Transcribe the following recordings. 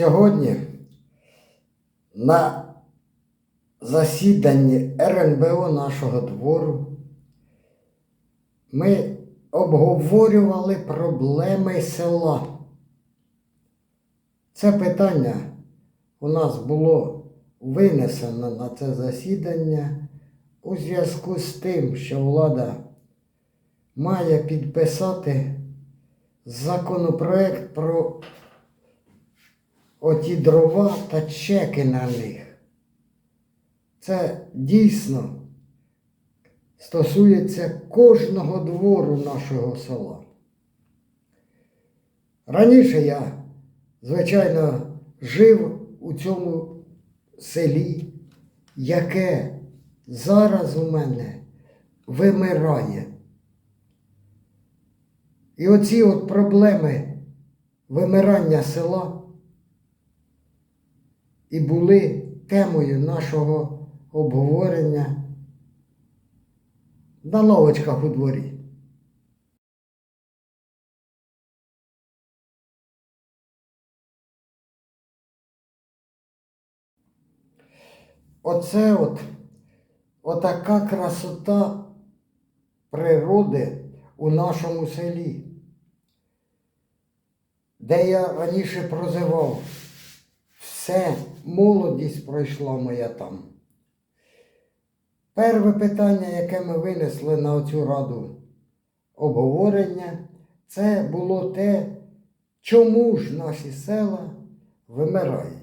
Сьогодні на засіданні РНБО нашого двору ми обговорювали проблеми села. Це питання у нас було винесено на це засідання у зв'язку з тим, що влада має підписати законопроект про оті дрова та чеки на них. Це дійсно стосується кожного двору нашого села. Раніше я, звичайно, жив у цьому селі, яке зараз у мене вимирає. І оці от проблеми вимирання села і були темою нашого обговорення на лавочках у дворі. Оце от отака красота природи у нашому селі, де я раніше прозивав. Все, молодість пройшла моя там. Перше питання, яке ми винесли на цю раду обговорення, це було те, чому ж наші села вимирають.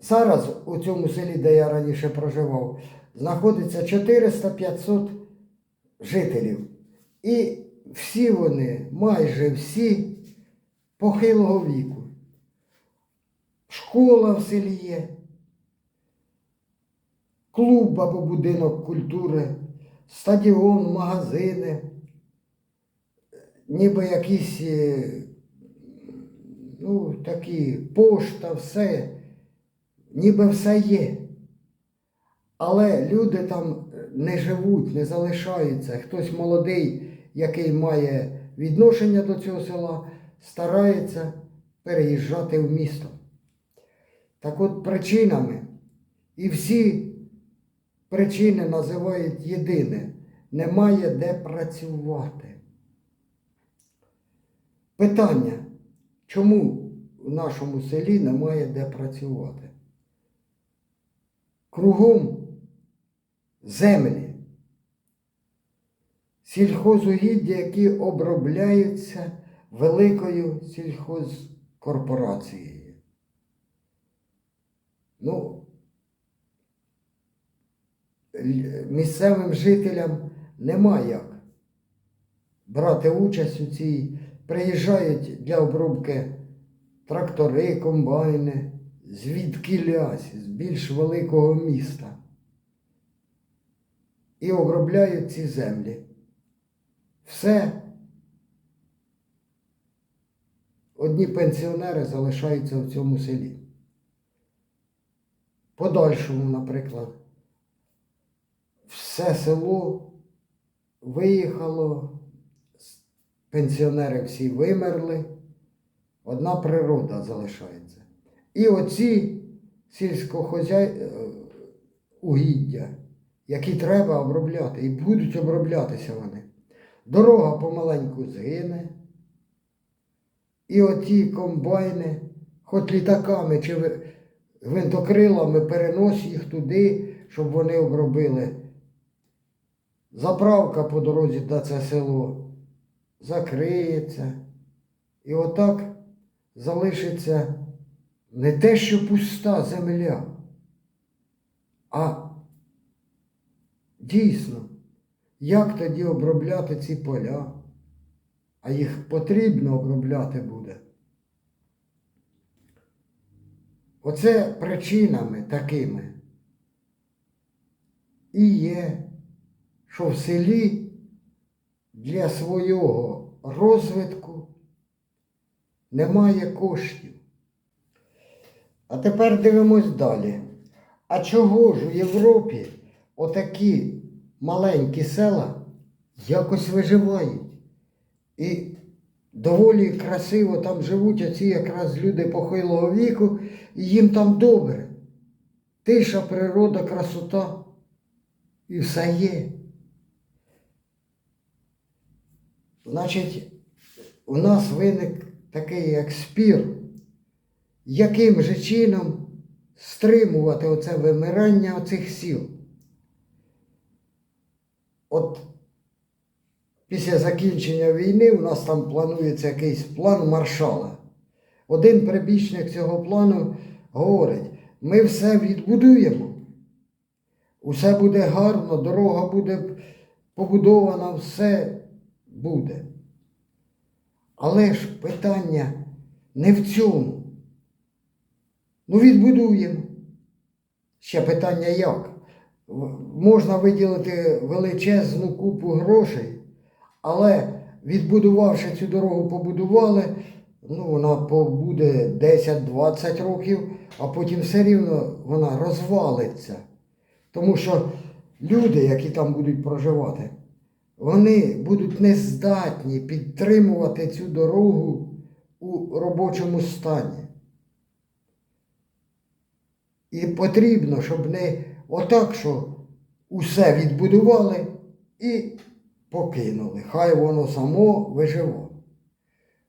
Зараз у цьому селі, де я раніше проживав, знаходиться 400-500 жителів. І всі вони, майже всі, похилого віку. Школа в селі є, клуб або будинок культури, стадіон, магазини, ніби якісь е, ну, такі пошта, все, ніби все є. Але люди там не живуть, не залишаються. Хтось молодий, який має відношення до цього села, старається переїжджати в місто. Так от причинами, і всі причини називають єдине, немає де працювати. Питання, чому в нашому селі немає де працювати? Кругом землі, сільхозугіддя, які обробляються великою сільхозкорпорацією. Ну, місцевим жителям нема як брати участь у цій. Приїжджають для обробки трактори, комбайни, звідки лясь, з більш великого міста. І обробляють ці землі. Все. Одні пенсіонери залишаються в цьому селі. Подальшому, наприклад, все село виїхало, пенсіонери всі вимерли, одна природа залишається. І оці сільськохозяй... е, які треба обробляти, і будуть оброблятися вони. Дорога помаленьку згине. І оті комбайни, хоч літаками чи ви- гвинтокрилами перенось їх туди, щоб вони обробили. Заправка по дорозі до це село закриється. І отак залишиться не те, що пуста земля, а дійсно, як тоді обробляти ці поля? а їх потрібно обробляти буде. Оце причинами такими і є, що в селі для свого розвитку немає коштів. А тепер дивимось далі. А чого ж у Європі отакі маленькі села якось виживають? І доволі красиво там живуть оці якраз люди похилого віку, і їм там добре. Тиша, природа, красота. І все є. Значить, у нас виник такий як спір, яким же чином стримувати оце вимирання оцих сіл. От після закінчення війни у нас там планується якийсь план маршала. Один прибічник цього плану говорить, ми все відбудуємо. Усе буде гарно, дорога буде побудована, все буде. Але ж питання не в цьому. Ну, відбудуємо. Ще питання як? Можна виділити величезну купу грошей, але відбудувавши цю дорогу, побудували, ну, вона побуде 10-20 років, а потім все рівно вона розвалиться. Тому що люди, які там будуть проживати, вони будуть нездатні підтримувати цю дорогу у робочому стані. І потрібно, щоб не отак, що усе відбудували і покинули. Хай воно само виживо.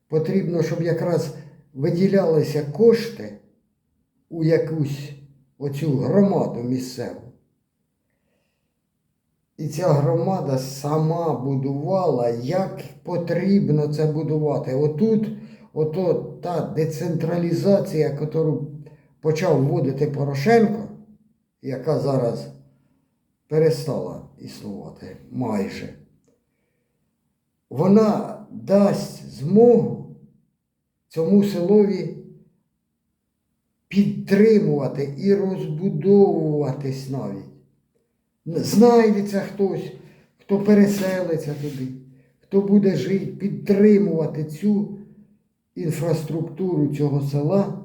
Потрібно, щоб якраз виділялися кошти у якусь оцю громаду місцеву. І ця громада сама будувала, як потрібно це будувати. Отут, ото та децентралізація, яку почав вводити Порошенко, яка зараз перестала існувати майже, вона дасть змогу цьому селові підтримувати і розбудовуватись навіть. Знайдеться хтось, хто переселиться туди, хто буде жити, підтримувати цю інфраструктуру цього села.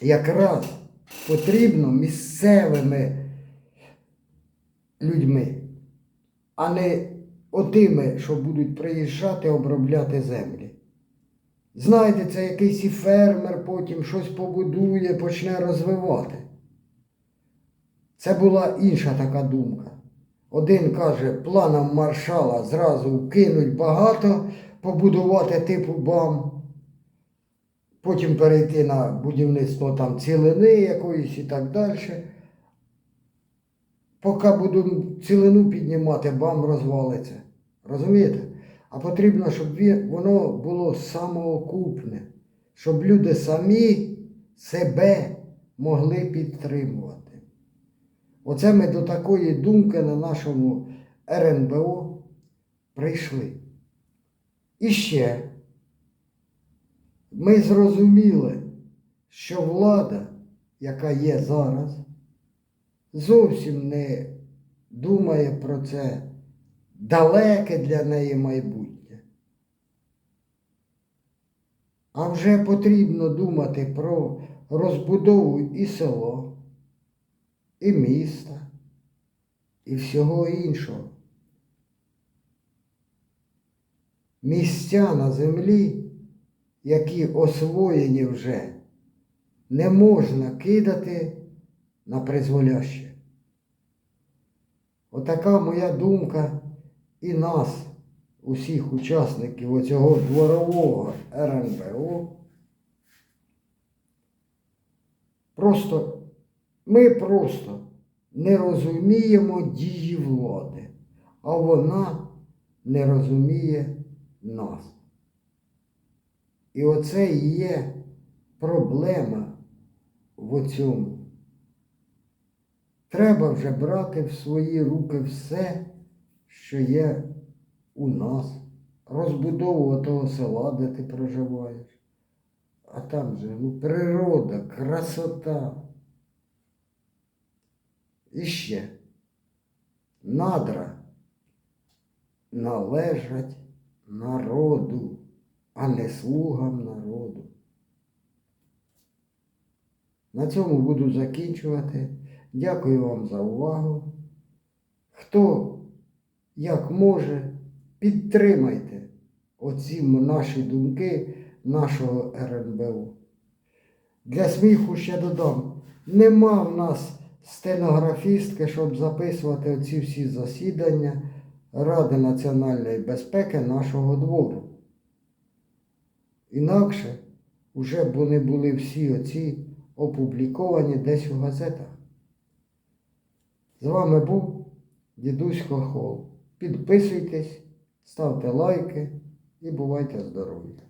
Якраз потрібно місцевими людьми, а не отими, що будуть приїжджати обробляти землі. Знайдеться якийсь і фермер, потім щось побудує, почне розвивати. Це була інша така думка. Один каже, планом маршала зразу кинуть багато, побудувати типу БАМ, потім перейти на будівництво там цілини якоїсь і так далі. Поки буду цілину піднімати, БАМ розвалиться. Розумієте? А потрібно, щоб воно було самоокупне, щоб люди самі себе могли підтримувати. Оце ми до такої думки на нашому РНБО прийшли. І ще ми зрозуміли, що влада, яка є зараз, зовсім не думає про це далеке для неї майбутнє. А вже потрібно думати про розбудову і село, і міста, і всього іншого. Місця на землі, які освоєні вже, не можна кидати на призволяще. Отака моя думка і нас, усіх учасників оцього дворового РНБО. Просто ми просто не розуміємо дії влади, а вона не розуміє нас. І оце і є проблема в цьому. Треба вже брати в свої руки все, що є у нас, розбудовувати того села, де ти проживаєш. А там же ну, природа, красота. І ще надра належать народу, а не слугам народу. На цьому буду закінчувати. Дякую вам за увагу. Хто як може, підтримайте оці наші думки нашого РНБУ. Для сміху ще додам, нема в нас стенографістки, щоб записувати оці всі засідання Ради національної безпеки нашого двору. Інакше вже б вони були всі оці опубліковані десь у газетах. З вами був дідусь Хохол. Підписуйтесь, ставте лайки і бувайте здорові!